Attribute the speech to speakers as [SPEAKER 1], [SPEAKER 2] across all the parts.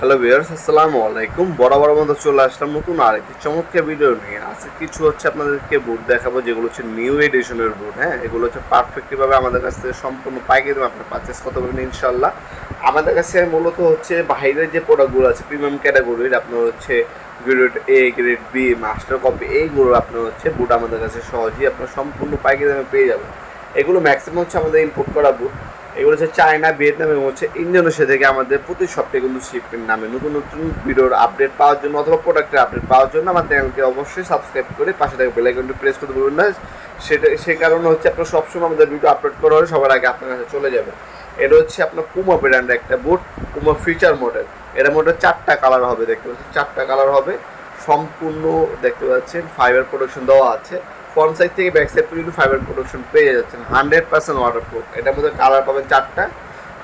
[SPEAKER 1] Hello viewers আসসালামু আলাইকুম। বরাবর মতো চলে আসলাম নতুন আরেকটি চমৎকার ভিডিও নিয়ে। আজকে কিছু হচ্ছে আপনাদেরকে বুট দেখাবো, যেগুলো হচ্ছে নিউ এডিশনের বুট হ্যাঁ? এগুলো হচ্ছে পারফেক্টলিভাবে আমাদের কাছ থেকে সম্পূর্ণ পাইকারি দামে আপনি পারচেস করতে পারবেন ইনশাল্লাহ আমাদের কাছে মূলত হচ্ছে বাইরের যে প্রোডাক্টগুলো আছে প্রিমিয়াম ক্যাটাগরির আপনার হচ্ছে grade A grade B master copy এইগুলো আপনার হচ্ছে বুট আমাদের কাছে সহজেই আপনার সম্পূর্ণ পাইকারি দামে পেয়ে যাবেন। এগুলো ম্যাক্সিমাম হচ্ছে আমাদের ইম্পোর্ট করা বুট এগুলো হচ্ছে চায়না, ভিয়েতনাম এবং হচ্ছে ইন্দোনেশিয়া থেকে আমাদের প্রতি সপ্তাহে কিন্তু শিফটের নামে নতুন নতুন ভিডিওর আপডেট পাওয়ার জন্য অথবা প্রোডাক্টের আপডেট পাওয়ার জন্য আমার চ্যানেলকে অবশ্যই সাবস্ক্রাইব করে পাশে থেকে বেল আইকনটি প্রেস করতে বলবেন না। সেটা সেই কারণে হচ্ছে আপনার সবসময় আমাদের ভিডিও আপলোড করা হয় সবার আগে আপনার কাছে চলে যাবে। এটা হচ্ছে আপনার পুমা ব্র্যান্ডের একটা বুট পুমা ফিচার মডেল এটা মডেল চারটা কালার হবে, দেখতে পাচ্ছেন? চারটা কালার হবে। সম্পূর্ণ দেখতে পাচ্ছেন ফাইবার প্রোডাকশন দেওয়া আছে। ফ্রন্ট সাইড থেকে ব্যাক সাইড পর্যন্ত ফাইবার প্রোডাকশন পেয়ে যাচ্ছেন। হান্ড্রেড পার্সেন্ট ওয়াটার প্রুফ এটার মধ্যে কালার পাবেন চারটা।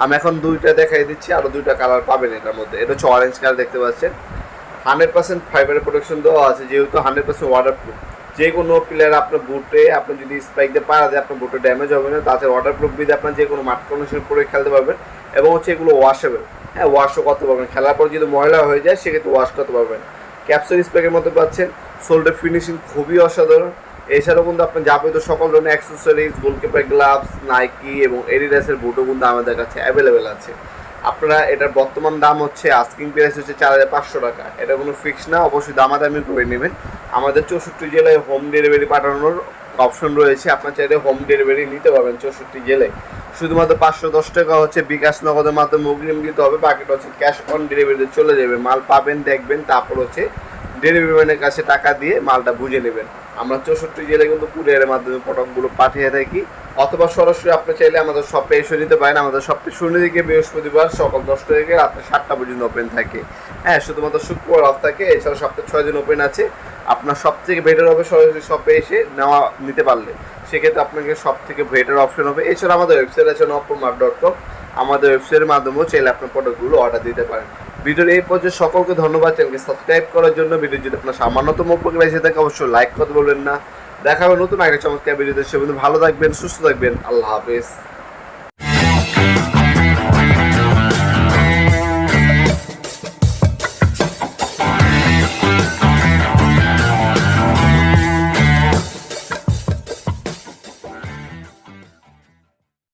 [SPEAKER 1] আমি এখন দুইটা দেখাই দিচ্ছি আরও দুইটা কালার পাবেন এটার মধ্যে। এটা হচ্ছে অরেঞ্জ কালার দেখতে পাচ্ছেন। হান্ড্রেড পার্সেন্ট ফাইবারের প্রোডাকশন দেওয়া আছে, যেহেতু হান্ড্রেড পার্সেন্ট ওয়াটার প্রুফ যে কোনো প্লেয়ার আপনার বুটে আপনি যদি স্পাইক দিয়ে পারা যায় আপনার বুটে ড্যামেজ হবে না। তাছাড়া ওয়াটার প্রুফ দিয়ে আপনার যে কোনো মাঠ কন্ডিশন পরে খেলতে পারবেন এবং হচ্ছে এগুলো ওয়াশেবল হ্যাঁ ওয়াশও করতে পারবেন। খেলার পর যদি ময়লা হয়ে যায়, সেক্ষেত্রে ওয়াশ করতে পারবেন। ক্যাপসুল স্প্যাকের মধ্যে পাচ্ছেন। সোল্ডার ফিনিশিং খুবই অসাধারণ। এছাড়াও কিন্তু আপনার যাবতীয় সকল ধরনের অ্যাক্সেসরিজ গোলকিপার গ্লাভস নাইকি এবং এডিডাসের বুটও কিন্তু আমাদের কাছে অ্যাভেলেবেল আছে। আপনারা এটার বর্তমান দাম হচ্ছে আস্কিং প্রাইস হচ্ছে চার হাজার পাঁচশো টাকা। এটা কোনো ফিক্স না, অবশ্যই দামাদামি করে নেবেন। আমাদের চৌষট্টি জেলায় হোম ডেলিভারি পাঠানোর অপশন রয়েছে। আপনার চাইলে হোম ডেলিভারি নিতে পারবেন চৌষট্টি জেলায়। শুধুমাত্র পাঁচশো দশ টাকা হচ্ছে বিকাশ নগদের মাধ্যমে অগ্রিম দিতে হবে। বাকিটা হচ্ছে ক্যাশ অন ডেলিভারিতে চলে যাবে। মাল পাবেন, দেখবেন, তারপর হচ্ছে ডেলিভারি ম্যানের কাছে টাকা দিয়ে মালটা বুঝে নেবেন। আমরা চৌষট্টি জেলায় কিন্তু কুরিয়ারের মাধ্যমে প্রোডাক্টগুলো পাঠিয়ে থাকি। অথবা সরাসরি আপনি চাইলে আমাদের শপে এসে নিতে পারেন। আমাদের শপটি শনি থেকে বৃহস্পতিবার সকাল দশটা থেকে রাত্রে সাতটা পর্যন্ত ওপেন থাকে। হ্যাঁ শুধুমাত্র শুক্রবার অফ থাকে, এছাড়া সপ্তাহে ছয় দিন ওপেন আছে। আপনার সব থেকে বেটার হবে সরাসরি শপে এসে নেওয়া, নিতে পারলে। সেক্ষেত্রে আপনাকে সব থেকে বেটার অপশন হবে। এছাড়া আমাদের ওয়েবসাইট আছে নপুরমার ডট কম আমাদের ওয়েবসাইটের মাধ্যমেও চাইলে আপনার প্রোডাক্টগুলো অর্ডার দিতে পারেন। ভিডিওর এই পর্যায়ে সকলকে ধন্যবাদ চ্যানেলকে সাবস্ক্রাইব করার জন্য। ভিডিও যদি আপনার সামান্যতম উপকার এসে থাকে, অবশ্যই লাইক করতে বলবেন না। দেখা হবে নতুন আগে চমৎকার ভিডিওতে। সে ভালো থাকবেন, সুস্থ থাকবেন। আল্লাহ হাফেজ।